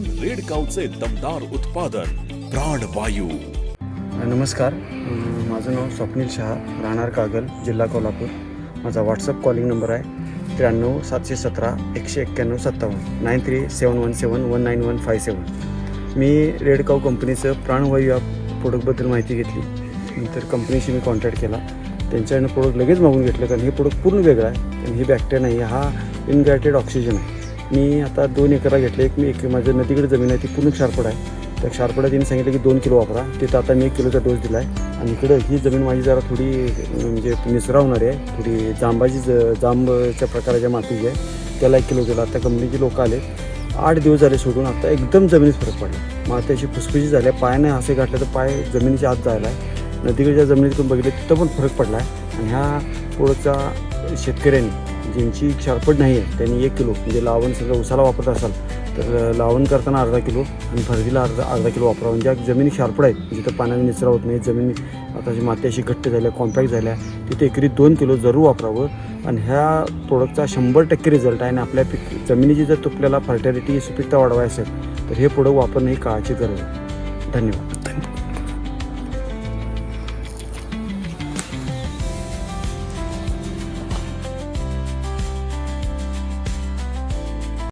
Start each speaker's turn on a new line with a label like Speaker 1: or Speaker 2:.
Speaker 1: Red काउचे दमदार उत्पादन प्राणवायू.
Speaker 2: नमस्कार. माझं नाव स्वप्नील शहा राहणार कागल जिल्हा कोल्हापूर. माझा व्हॉट्सअप कॉलिंग नंबर आहे त्र्याण्णव सातशे सतरा एकशे एक्क्याण्णव सत्तावन्न nine three seven one seven one nine one five seven. मी रेड काऊ कंपनीचं प्राणवायू या प्रोडक्टबद्दल माहिती घेतली. नंतर कंपनीशी मी कॉन्टॅक्ट केला. त्यांच्याकडनं प्रोडक्ट लगेच मागून घेतलं कारण हे प्रोडक्ट पूर्ण वेगळं आहे आणि ही बॅक्टेरिया नाही हा इनग्रॅटेड ऑक्सिजन आहे. मी आता दोन एकरला घेतलं. एक मी एक माझं नदीकडे जमीन आहे ती पूर्ण क्षारपड आहे. त्या क्षारपडात तिने सांगितलं की दोन किलो वापरा. तिथं आता मी एक किलोचा डोस दिला आहे आणि इकडं ही जमीन माझी जरा थोडी म्हणजे निसरावणारी आहे. थोडी जांबाची ज जांबच्या प्रकाराच्या मातीची आहे. त्याला एक किलो दिला. आता कंपनीचे लोक आले. आठ दिवस झाले सोडून आता एकदम जमिनीत फरक पडला. माती अशी फुसफुशी झाली. आहे पायाने हासे गाठले तर पाय जमिनीच्या आत जायला आहे नदीकडच्या जमिनीतून बघितले तिथं पण फरक पडला आहे आणि ह्या प्रोडक्टचा शेतकऱ्यांनी ज्यांची चारपट नाही आहे त्यांनी एक किलो म्हणजे लावण सगळं उसाला वापरत असाल तर लावण करताना अर्धा किलो आणि फरजीला अर्धा अर्धा किलो वापरावं. म्हणजे ज्या जमिनी क्षारपड आहेत म्हणजे जिथं पाण्याने निचरा होत नाही जमिनी आता जी माती अशी घट्ट झाल्या कॉम्पॅक्ट झाल्या तिथे एकरी दोन किलो जरूर वापरावं. आणि ह्या प्रोडक्टचा शंभर टक्के रिझल्ट आहे आणि आपल्या पिक जमिनीची जर आपल्याला फर्टिलिटी सुपीकता वाढवायची असेल तर हे प्रोडक्ट वापरणं ही काळाची गरज आहे. धन्यवाद.